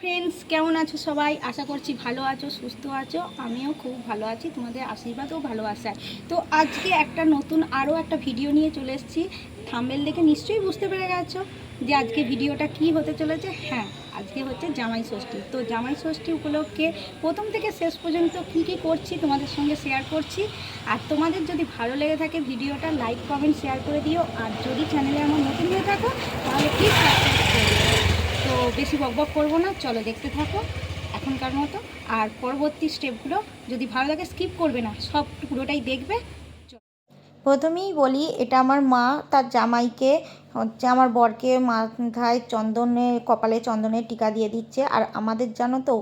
Friends কেমন আছো সবাই? আশা করছি ভালো আছো, সুস্থ আছো। আমিও খুব ভালো আছি, তোমাদের আশীর্বাদ ও ভালোবাসায়। তো আজকে একটা নতুন আরও একটা ভিডিও নিয়ে চলে এসেছি। থাম্বেল দেখে নিশ্চয়ই বুঝতে পেরে গেছো যে আজকে ভিডিওটা কি হতে চলেছে। হ্যাঁ আজকে হচ্ছে জামাই ষষ্ঠী। তো জামাই ষষ্ঠী উপলক্ষে প্রথম থেকে শেষ পর্যন্ত কি কি করছি তোমাদের সঙ্গে শেয়ার করছি। আর তোমাদের যদি ভালো লেগে থাকে ভিডিওটা লাইক কমেন্ট শেয়ার করে দিও। আর যদি চ্যানেলে আমার নতুন হয়ে থাকো, তাহলে প্লিজ সাবস্ক্রাইব তো বেশি বক বকবক করব না, চলো দেখতে থাকো এখনকার মতো। আর পরবর্তী স্টেপগুলো যদি ভালো লাগে স্কিপ করবে না, সব পুরোটাই দেখবে। প্রথমেই বলি, এটা আমার মা তার জামাইকে, হচ্ছে আমার বরকে মাথায় চন্দনে কপালে চন্দনের টিকা দিয়ে দিচ্ছে। আর আমাদের জানো তো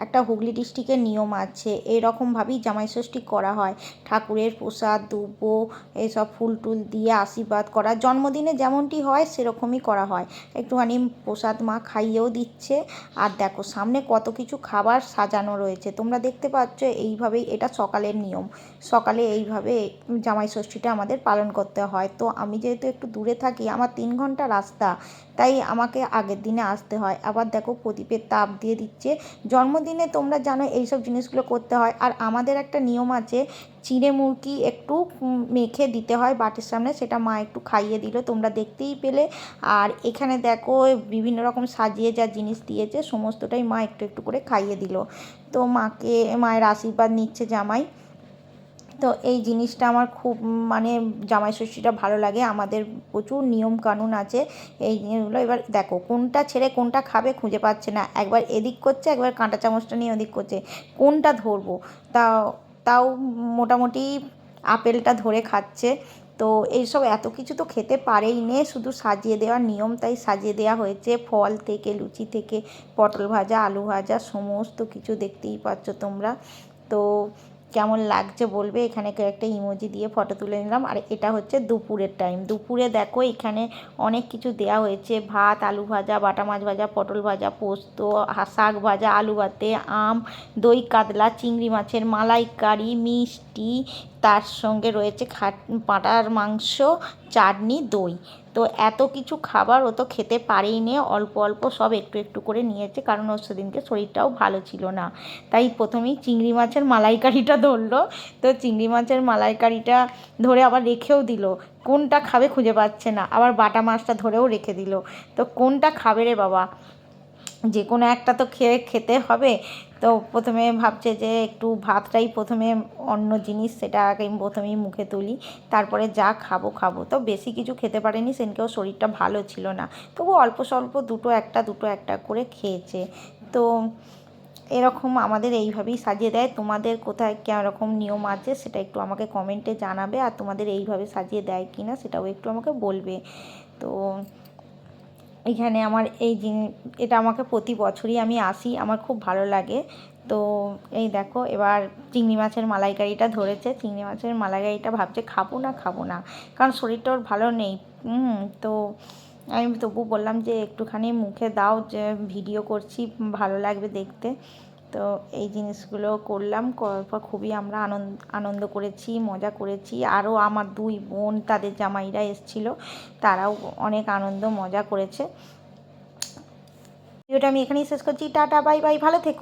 একটা হুগলি ডিস্ট্রিক্টের নিয়ম আছে। এরকমভাবেই জামাই ষষ্ঠী করা হয়। ঠাকুরের প্রসাদ দুব্য এসব ফুল টুল দিয়ে আশীর্বাদ করা। জন্মদিনে যেমনটি হয়, সেরকমই করা হয়। একটুখানি প্রসাদ মা খাইয়েও দিচ্ছে। আর দেখো, সামনে কত কিছু খাবার সাজানো রয়েছে। তোমরা দেখতে পাচ্ছ, এইভাবেই এটা সকালের নিয়ম। সকালে এইভাবে জামাই ষষ্ঠীটা আমাদের পালন করতে হয়। তো আমি যেহেতু একটু দূরে থাকি, আমার তিন ঘণ্টা রাস্তা, তাই আমাকে আগের দিনে আসতে হয়। আবার দেখো, প্রদীপের তাপ দিয়ে দিচ্ছে। জন্মদিনে তোমরা জানো এইসব জিনিসগুলো করতে হয়। আর আমাদের একটা নিয়ম আছে, চিড়ে মুরগি একটু মেখে দিতে হয় বাটির সামনে, সেটা মা একটু খাইয়ে দিল, তোমরা দেখতেই পেলে। আর এখানে দেখো, বিভিন্ন রকম সাজিয়ে যা জিনিস দিয়েছে, সমস্তটাই মা একটু একটু করে খাইয়ে দিল। তো মাকে, মায়ের আশীর্বাদ নিচ্ছে জামাই। তো এই জিনিসটা আমার খুব মানে জামাই ষষ্ঠীটা ভালো লাগে। আমাদের প্রচুর নিয়ম কানুন আছে এই জিনিসগুলো। এবার দেখো, কোনটা ছেড়ে কোনটা খাবে খুঁজে পাচ্ছে না। একবার এদিক করছে, একবার কাঁটা চামচটা নিয়ে ওদিক করছে। কোনটা ধরবো? তাও তাও মোটামুটি আপেলটা ধরে খাচ্ছে। তো এইসব এত কিছু তো খেতে পারেই নে, শুধু সাজিয়ে দেওয়ার নিয়ম তাই সাজিয়ে দেওয়া হয়েছে। ফল থেকে, লুচি থেকে, পটল ভাজা, আলু ভাজা, সমস্ত কিছু দেখতেই পাচ্ছ তোমরা। তো কেমন লাগছে বলবে, এখানে একটা ইমোজি দিয়ে ফটো তুলে নিলাম। আর এটা হচ্ছে দুপুরের টাইম দুপুরে দেখো এখানে অনেক কিছু দেওয়া হয়েছে। ভাত, আলু ভাজা, বাটা মাছ ভাজা, পটল ভাজা, পোস্ত শাক ভাজা, আলু ভাতে, আম, দই, কাতলা, চিংড়ি মাছের মালাইকারি মিষ্টি, তার সঙ্গে রয়েছে খাট পাঁটার মাংস, চাটনি, দই। এত কিছু খাবার ও তো খেতে পারেই নে অল্প অল্প সব একটু একটু করে নিয়েছে কারণ ওর সেদিনকে শরীরটাও ভালো ছিল না। তাই প্রথমেই চিংড়ি মাছের মালাইকারিটা ধরলো। তো চিংড়ি মাছের মালাইকারিটা ধরে আবার রেখেও দিল। কোনটা খাবে খুঁজে পাচ্ছে না। আবার বাটা মাছটা ধরেও রেখে দিল। তো কোনটা খাবে রে বাবা? যে কোনো একটা তো খেয়ে খেতে হবে। তো প্রথমে ভাবছে যে একটু ভাতটাই প্রথমে অন্য জিনিস সেটা আগে প্রথমেই মুখে তুলি, তারপরে যা খাব খাব। তো বেশি কিছু খেতে পারেনি, সেদিনকেও শরীরটা ভালো ছিল না। তবু অল্প স্বল্প দুটো একটা দুটো একটা করে খেয়েছে। তো এরকম আমাদের এইভাবেই সাজিয়ে দেয়। তোমাদের কোথায় কীরকম নিয়ম আছে সেটা একটু আমাকে কমেন্টে জানাবে, আর তোমাদের এইভাবে সাজিয়ে দেয় কি না সেটাও একটু আমাকে বলবে। তো এখানে আমার এই জিনিস এটা আমাকে প্রতি বছরই আমি আসি, আমার খুব ভালো লাগে। তো এই দেখো, এবার চিংড়ি মাছের মালাইকারিটা ধরেছে, চিংড়ি মাছের মালাইকারিটা ভাবছে খাব না খাব না, কারণ শরীরটা ওর ভালো নেই। তো আমি তবু বললাম যে একটুখানি মুখে দাও, যে ভিডিও করছি, ভালো লাগবে দেখতে। তো এই জিনিসগুলো করলাম। করার পর খুবই আমরা আনন্দ আনন্দ করেছি, মজা করেছি। আরও আমার দুই বোন, তাদের জামাইরা এসছিল, তারাও অনেক আনন্দ, মজা করেছে। ভিডিওটা আমি এখানেই শেষ করছি। টাটা, বাই বাই, ভালো থেকো।